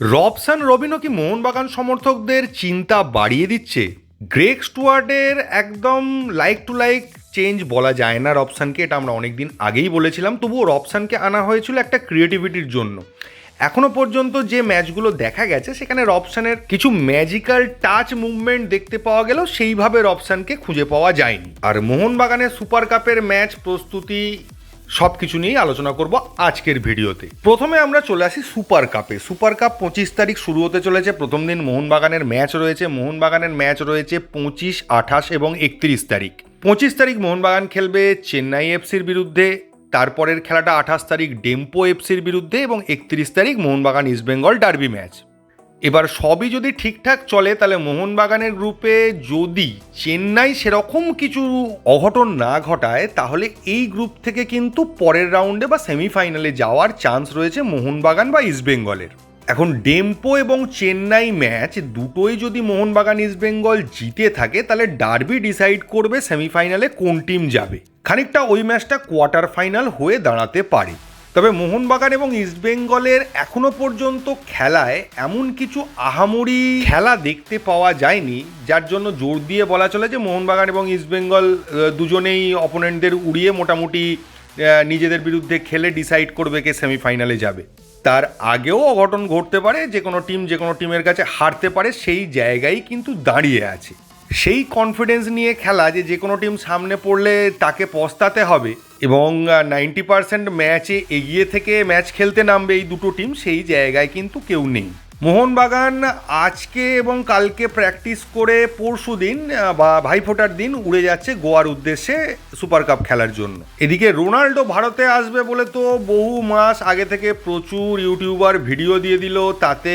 Robson রবিনো কি মোহনবাগান সমর্থকদের চিন্তা বাড়িয়ে দিচ্ছে? গ্রেক স্টুয়ার্ডের একদম লাইক টু লাইক চেঞ্জ বলা যায় না রবসানকে এটা আমরা অনেকদিন আগেই বলেছিলাম। তবুও রবসানকে আনা হয়েছিল একটা ক্রিয়েটিভিটির জন্য। এখনও পর্যন্ত যে ম্যাচগুলো দেখা গেছে, সেখানে রবসানের কিছু ম্যাজিক্যাল টাচ মুভমেন্ট দেখতে পাওয়া গেলেও সেইভাবে রবসানকে খুঁজে পাওয়া যায়নি। আর মোহনবাগানের সুপার কাপের ম্যাচ প্রস্তুতি সব কিছু নিয়েই আলোচনা করব আজকের ভিডিওতে। প্রথমে আমরা চলে আসি সুপার কাপে। সুপার কাপ পঁচিশ তারিখ শুরু হতে চলেছে। প্রথম দিন মোহনবাগানের ম্যাচ রয়েছে। মোহনবাগানের ম্যাচ রয়েছে পঁচিশ, আঠাশ এবং একত্রিশ তারিখ। পঁচিশ তারিখ মোহনবাগান খেলবে চেন্নাই এফসির বিরুদ্ধে। তারপরের খেলাটা আঠাশ তারিখ ডেম্পো এফসির বিরুদ্ধে এবং একত্রিশ তারিখ মোহনবাগান ইস্টবেঙ্গল ডার্বি ম্যাচ। এবার সবই যদি ঠিকঠাক চলে, তাহলে মোহনবাগানের গ্রুপে যদি চেন্নাই সেরকম কিছু অঘটন না ঘটায়, তাহলে এই গ্রুপ থেকে কিন্তু পরের রাউন্ডে বা সেমিফাইনালে যাওয়ার চান্স রয়েছে মোহনবাগান বা ইস্টবেঙ্গলের এখন ডেম্পো এবং চেন্নাই ম্যাচ দুটোই যদি মোহনবাগান ইস্টবেঙ্গল জিতে থাকে, তাহলে ডার্বি ডিসাইড করবে সেমিফাইনালে কোন টিম যাবে। খানিকটা ওই ম্যাচটা কোয়ার্টার ফাইনাল হয়ে দাঁড়াতে পারে। তবে মোহনবাগান এবং ইস্টবেঙ্গলের এখনও পর্যন্ত খেলায় এমন কিছু আহামরি খেলা দেখতে পাওয়া যায়নি, যার জন্য জোর দিয়ে বলা চলে যে মোহনবাগান এবং ইস্টবেঙ্গল দুজনেই অপোনেন্টদের উড়িয়ে মোটামুটি নিজেদের বিরুদ্ধে খেলে ডিসাইড করবে কে সেমিফাইনালে যাবে। তার আগেও অঘটন ঘটতে পারে যে কোনো টিম যে কোনো টিমের কাছে হারতে পারে, সেই জায়গায় কিন্তু দাঁড়িয়ে আছে। সেই কনফিডেন্স নিয়ে খেলা যে যে কোনো টিম সামনে পড়লে তাকে পস্তাতে হবে এবং নাইনটি পার্সেন্ট ম্যাচে এগিয়ে থেকে ম্যাচ খেলতে নামবে এই দুটো টিম সেই জায়গায় কিন্তু কেউ নেই। মোহনবাগান আজকে এবং কালকে প্র্যাকটিস করে পরশু দিন বা ভাইফোঁটার দিন উড়ে যাচ্ছে গোয়ার উদ্দেশ্যে সুপার কাপ খেলার জন্য। এদিকে রোনাল্ডো ভারতে আসবে বলে তো বহু মাস আগে থেকে প্রচুর ইউটিউবার ভিডিও দিয়ে দিল, তাতে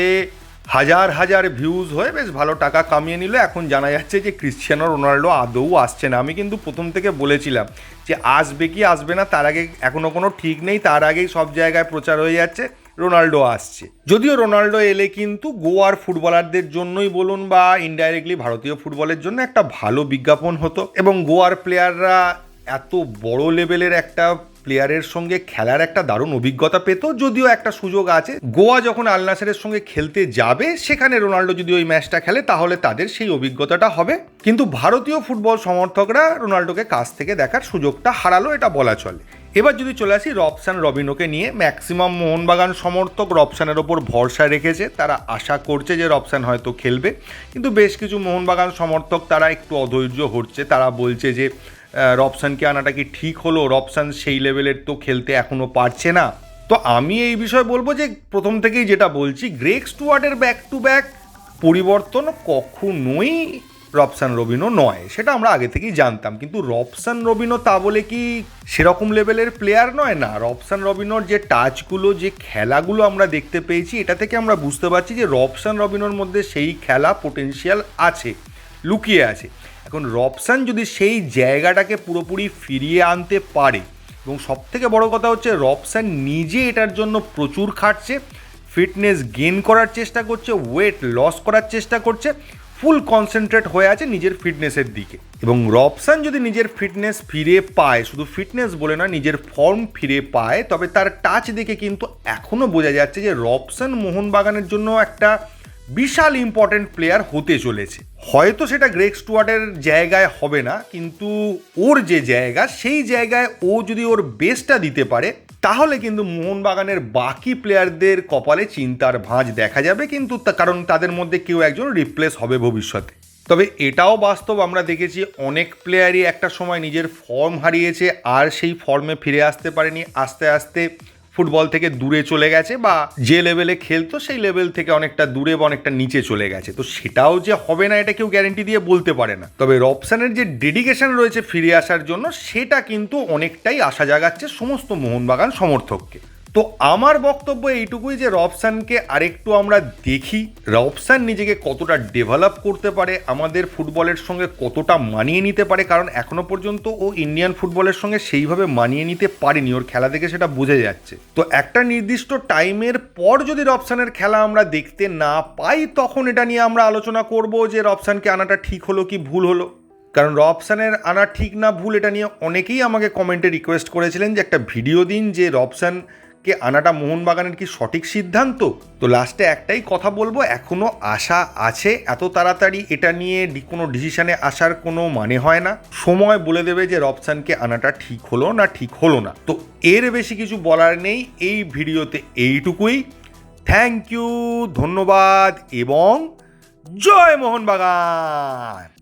হাজার হাজার ভিউজ হয়ে বেশ ভালো টাকা কামিয়ে নিল। এখন জানা যাচ্ছে যে ক্রিশ্চিয়ানো রোনাল্ডো আদৌ আসছে না। আমি কিন্তু প্রথম থেকে বলেছিলাম যে আসবে কি আসবে না, তার আগে এখনও কোনো ঠিক নেই। তার আগেই সব জায়গায় প্রচার হয়ে যাচ্ছে, রোনাল্ডো আসছে। যদিও রোনাল্ডো এলে কিন্তু গোয়ার ফুটবলারদের জন্যই বলুন বা ইনডাইরেক্টলি ভারতীয় ফুটবলের জন্য একটা ভালো বিজ্ঞাপন হতো। এবং গোয়ার প্লেয়াররা এত বড় লেভেলের একটা প্লেয়ারের সঙ্গে খেলার একটা দারুণ অভিজ্ঞতা পেত, যদিও একটা সুযোগ আছে। গোয়া যখন আল নাসেরের সঙ্গে খেলতে যাবে, সেখানে রোনাল্ডো যদি ওই ম্যাচটা খেলে, তাহলে তাদের সেই অভিজ্ঞতাটা হবে। কিন্তু ভারতীয় ফুটবল সমর্থকরা রোনাল্ডোকে কাছ থেকে দেখার সুযোগটা হারালো, এটা বলা চলে। এবার যদি চলে আসি রবসান রবিনোকে নিয়ে ম্যাক্সিমাম মোহনবাগান সমর্থক রবসানের ওপর ভরসা রেখেছে। তারা আশা করছে যে রবসান হয়তো খেলবে। কিন্তু বেশ কিছু মোহনবাগান সমর্থক তারা একটু অধৈর্য হচ্ছে। তারা বলছে যে রবসানকে আনাটা কি ঠিক হলো? রবসান সেই লেভেলের তো খেলতে এখনও পারছে না। তো আমি এই বিষয়ে বলব যে, প্রথম থেকেই যেটা বলছি গ্রেক স্টুয়ার্ডের ব্যাক টু ব্যাক পরিবর্তন কখনোই রবসান রবিনো নয়, সেটা আমরা আগে থেকেই জানতাম। কিন্তু রবসান রবিনো তা বলে কি সেরকম লেভেলের প্লেয়ার নয়? না, রবসান রবিনোর যে টাচগুলো যে খেলাগুলো আমরা দেখতে পেয়েছি, এটা থেকে আমরা বুঝতে পারছি যে রবসান রবিনোর মধ্যে সেই খেলা পোটেনশিয়াল আছে, লুকিয়ে আছে। এখন রবসান যদি সেই জায়গাটাকে পুরোপুরি ফিরিয়ে আনতে পারে, এবং সব থেকে বড় কথা হচ্ছে রবসান নিজে এটার জন্য প্রচুর খাটছে, ফিটনেস গেন করার চেষ্টা করছে, ওয়েট লস করার চেষ্টা করছে, ফুল কনসেন্ট্রেট হয়ে আছে নিজের ফিটনেসের দিকে। এবং রবসান যদি নিজের ফিটনেস ফিরে পায়, শুধু ফিটনেস বলে না, নিজের ফর্ম ফিরে পায়, তবে তার টাচ দেখে কিন্তু এখনও বোঝা যাচ্ছে যে রবসান মোহনবাগানের জন্য একটা বিশাল ইম্পর্টেন্ট প্লেয়ার হতে চলেছে। হয়তো সেটা গ্রেক স্টুয়ার্টের জায়গায় হবে না, কিন্তু ওর যে জায়গা, সেই জায়গায় ও যদি ওর বেস্টটা দিতে পারে, তাহলে কিন্তু মোহনবাগানের বাকি প্লেয়ারদের কপালে চিন্তার ভাঁজ দেখা যাবে, কিন্তু কারণ তাদের মধ্যে কেউ একজন রিপ্লেস হবে ভবিষ্যতে। তবে এটাও বাস্তব, আমরা দেখেছি অনেক প্লেয়ারই একটা সময় নিজের ফর্ম হারিয়েছে, আর সেই ফর্মে ফিরে আসতে পারেনি। আস্তে আস্তে ফুটবল থেকে দূরে চলে গেছে বা যে লেভেলে খেলতো সেই লেভেল থেকে অনেকটা দূরে বা অনেকটা নিচে চলে গেছে। তো সেটাও যে হবে না এটা কেউ গ্যারেন্টি দিয়ে বলতে পারে না। তবে রবসানের যে ডেডিকেশন রয়েছে ফিরে আসার জন্য সেটা কিন্তু অনেকটাই আশা জাগাচ্ছে সমস্ত মোহনবাগান সমর্থককে। তো আমার বক্তব্য এইটুকুই যে রবসানকে আরেকটু আমরা দেখি। রবসান নিজেকে কতটা ডেভেলপ করতে পারে, আমাদের ফুটবলের সঙ্গে কতটা মানিয়ে নিতে পারে, কারণ এখনও পর্যন্ত ও ইন্ডিয়ান ফুটবলের সঙ্গে সেইভাবে মানিয়ে নিতে পারেনি। ওর খেলা থেকে সেটা বোঝা যাচ্ছে। তো একটা নির্দিষ্ট টাইমের পর যদি রবসানের খেলা আমরা দেখতে না পাই, তখন এটা নিয়ে আমরা আলোচনা করব যে রবসানকে আনাটা ঠিক হলো কি ভুল হলো। কারণ রবসানের আনা ঠিক না ভুল, এটা নিয়ে অনেকেই আমাকে কমেন্টে রিকোয়েস্ট করেছিলেন যে একটা ভিডিও দিন যে রবসান কে আনাটা মোহনবাগানের কি সঠিক সিদ্ধান্ত? তো লাস্টে একটাই কথা বলব, এখনও আশা আছে, এত তাড়াতাড়ি এটা নিয়ে কোনো ডিসিশনে আসার কোনো মানে হয় না। সময় বলে দেবে যে রবসানকে আনাটা ঠিক হলো না ঠিক হলো না। তো এর বেশি কিছু বলার নেই, এই ভিডিওতে এইটুকুই। থ্যাংক ইউ ধন্যবাদ, এবং জয় মোহনবাগান!